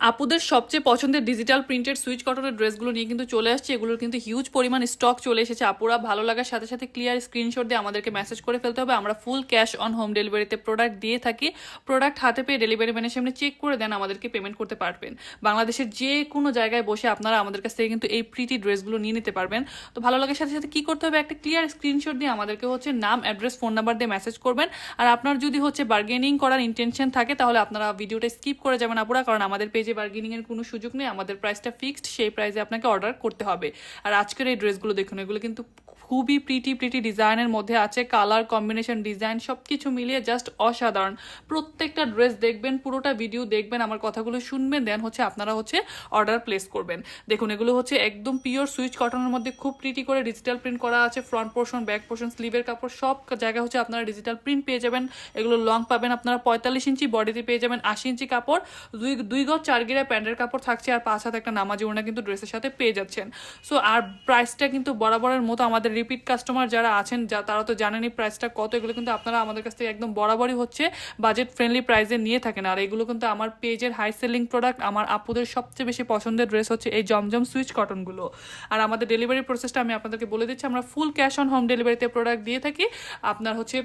আপুদের সবচেয়ে পছন্দের ডিজিটাল প্রিন্টেড সুইচ কটনের ড্রেসগুলো নিয়ে কিন্তু চলে আসছে। এগুলোর কিন্তু হিউজ পরিমাণ স্টক চলে এসেছে। আপুরা ভালো লাগার সাথে সাথে ক্লিয়ার স্ক্রিনশট দিয়ে আমাদেরকে মেসেজ করে ফেলতে হবে। আমরা ফুল ক্যাশ অন হোম ডেলিভারিতে প্রোডাক্ট দিয়ে থাকি। প্রোডাক্ট হাতে পেয়ে ডেলিভারি ম্যানের সামনে চেক করে দেন আমাদেরকে পেমেন্ট করতে পারবেন। বাংলাদেশের যে কোনো জায়গায় বসে আপনারা আমাদের কাছ থেকে কিন্তু এই প্রিটি ড্রেসগুলো নিয়ে নিতে পারবেন। তো ভালো লাগার সাথে সাথে কী করতে হবে? একটা ক্লিয়ার স্ক্রিনশট দিয়ে আমাদেরকে হচ্ছে নাম অ্যাড্রেস ফোন নাম্বার দিয়ে মেসেজ করবেন। আর আপনার যদি হচ্ছে বার্গেনিং করার ইন্টেনশন থাকে, তাহলে আপনারা ভিডিওটা স্কিপ করে যাবেন আপুরা। কারণ আমাদের পেজে বার্গেনিং এর কোনো সুযোগ নেই, আমাদের প্রাইসটা ফিক্সড সেই প্রাইসে আপনাকে অর্ডার করতে হবে। আর আজকের এই ড্রেসগুলো দেখুন, এগুলো কিন্তু খুবই প্রিটি প্রিটি ডিজাইনের মধ্যে আছে। কালার কম্বিনেশন ডিজাইন সব কিছু মিলিয়ে জাস্ট অসাধারণ। প্রত্যেকটা ড্রেস দেখবেন, পুরোটা ভিডিও দেখবেন, আমার কথাগুলো শুনবেন দেন হচ্ছে আপনারা হচ্ছে অর্ডার প্লেস করবেন। দেখুন, এগুলো হচ্ছে একদম পিওর সুইচ কটনের মধ্যে খুব প্রিটি করে ডিজিটাল প্রিন্ট করা আছে। ফ্রন্ট পোর্শন ব্যাক পোর্শন স্লিভের কাপড়, সব জায়গায় হচ্ছে আপনারা ডিজিটাল প্রিন্ট পেয়ে যাবেন। এগুলো লং পাবেন, আপনারা পঁয়তাল্লিশ ইঞ্চি বডিতে পেয়ে যাবেন। আশি ইঞ্চি কাপড়, দুই দুই গজ, চার গিরা প্যান্টের কাপড় থাকছে আর পাঁচ হাতে একটা নামাজি ওড়না কিন্তু ড্রেসের সাথে পেয়ে যাচ্ছেন। সো আর প্রাইসটা কিন্তু বরাবরের মতো আমাদের রিপিট কাস্টমার যারা আছেন, যা তারা তো জানেনই প্রাইসটা কত, এগুলো কিন্তু আপনারা আমাদের কাছ থেকে একদম বরাবরই হচ্ছে বাজেট ফ্রেন্ডলি প্রাইসে নিয়ে থাকেন। আর এগুলো কিন্তু আমার পেজের হাই সেলিং প্রোডাক্ট আমার আপুদের সবচেয়ে বেশি পছন্দের ড্রেস হচ্ছে এই জমজম সুইচ কটনগুলো আর আমাদের ডেলিভারি প্রসেসটা আমি আপনাদেরকে বলে দিচ্ছি, আমরা ফুল ক্যাশ অন হোম ডেলিভারিতে প্রোডাক্ট দিয়ে থাকি। আপনার হচ্ছে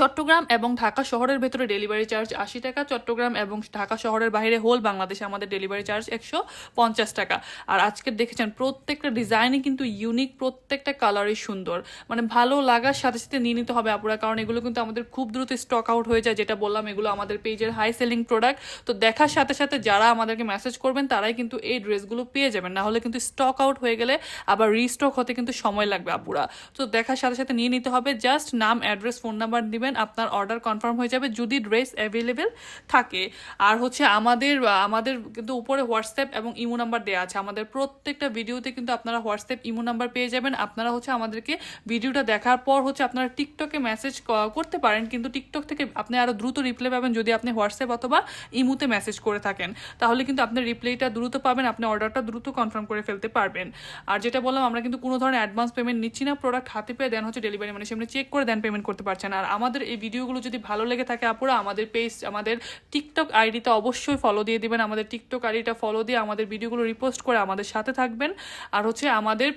চট্টগ্রাম এবং ঢাকা শহরের ভেতরে ডেলিভারি চার্জ আশি টাকা, চট্টগ্রাম এবং ঢাকা শহরের বাইরে হোল বাংলাদেশে আমাদের ডেলিভারি চার্জ একশো পঞ্চাশ টাকা। আর আজকে দেখেছেন প্রত্যেকটা ডিজাইনই কিন্তু ইউনিক প্রত্যেকটা কালারই সুন্দর। মানে ভালো লাগার সাথে সাথে নিয়ে নিতে হবে আপুরা, কারণ এগুলো কিন্তু আমাদের খুব দ্রুত স্টক আউট হয়ে যায়। যেটা বললাম, এগুলো আমাদের পেজের হাই সেলিং প্রোডাক্ট তো দেখার সাথে সাথে যারা আমাদেরকে মেসেজ করবেন, তারাই কিন্তু এই ড্রেসগুলো পেয়ে যাবেন। না হলে কিন্তু স্টক আউট হয়ে গেলে আবার রিস্টক হতে কিন্তু সময় লাগবে আপুরা। তো দেখার সাথে সাথে নিয়ে নিতে হবে। জাস্ট নাম অ্যাড্রেস ফোন নাম্বার দিবেন, আপনার অর্ডার কনফার্ম হয়ে যাবে যদি ড্রেস অ্যাভেলেবেল থাকে। আর হচ্ছে আমাদের আমাদের কিন্তু উপরে হোয়াটসঅ্যাপ এবং ইমো নাম্বার দেওয়া আছে। আমাদের প্রত্যেকটা ভিডিওতে কিন্তু আপনারা হোয়াটসঅ্যাপ ইমো নাম্বার পেয়ে যাবেন। আপনারা হচ্ছে আমাদেরকে ভিডিওটা দেখার পর হচ্ছে আপনারা টিকটকে মেসেজ করতে পারেন। কিন্তু টিকটক থেকে আপনি আরও দ্রুত রিপ্লাই পাবেন যদি আপনি হোয়াটসঅ্যাপ অথবা ইমোতে মেসেজ করে থাকেন। তাহলে কিন্তু আপনি রিপ্লাইটা দ্রুত পাবেন, আপনি অর্ডারটা দ্রুত কনফার্ম করে ফেলতে পারবেন। আর যেটা বললাম, আমরা কিন্তু কোনো ধরনের অ্যাডভান্স পেমেন্ট নিচ্ছি না। প্রোডাক্ট হাতে পেয়ে দেন হচ্ছে ডেলিভারি মানে সেমনি চেক করে দেন পেমেন্ট করতে পারছেন। আর আমাদের এই ভিডিওগুলো যদি ভালো লেগে থাকে আপুরা, আমাদের পেজ আমাদের টিকটক আইডিতে অবশ্যই ফলো দিয়ে দিবেন। আমাদের টিকটক আইডিটা ফলো দিয়ে আমাদের ভিডিওগুলো রিপোস্ট করে আমাদের সাথে থাকবেন। আর হচ্ছে আমাদের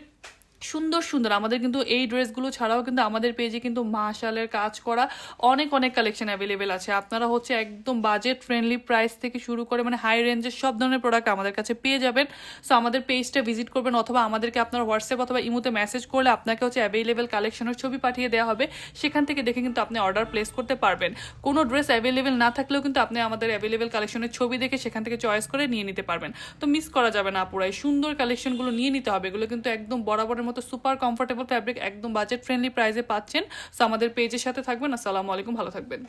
সুন্দর সুন্দর। আমাদের কিন্তু এই ড্রেসগুলো ছাড়াও কিন্তু আমাদের পেজে কিন্তু মাশালের কাজ করা অনেক অনেক কালেকশন অ্যাভেলেবেল আছে। আপনারা হচ্ছে একদম বাজেট ফ্রেন্ডলি প্রাইস থেকে শুরু করে মানে হাই রেঞ্জের সব ধরনের প্রোডাক্ট আমাদের কাছে পেয়ে যাবেন। সো আমাদের পেজটা ভিজিট করবেন অথবা আমাদেরকে আপনার হোয়াটসঅ্যাপ অথবা ইমোতে মেসেজ করলে আপনাকে হচ্ছে অ্যাভেলেবেল কালেকশনের ছবি পাঠিয়ে দেওয়া হবে। সেখান থেকে দেখে কিন্তু আপনি অর্ডার প্লেস করতে পারবেন। কোনো ড্রেস অ্যাভেলেবেল না থাকলেও কিন্তু আপনি আমাদের অ্যাভেলেবেল কালেকশনের ছবি দেখে সেখান থেকে চয়েস করে নিয়ে নিতে পারবেন। তো মিস করা যাবে না পুরাই। সুন্দর কালেকশনগুলো নিয়ে নিতে হবে। এগুলো কিন্তু একদম বরাবরের মতো সুপার কমফোর্টেবল ফ্যাব্রিক একদম বাজেট ফ্রেন্ডলি প্রাইসে পাচ্ছেন। সো আমাদের পেজের সাথে থাকবেন। আসসালামু আলাইকুম। ভালো থাকবেন।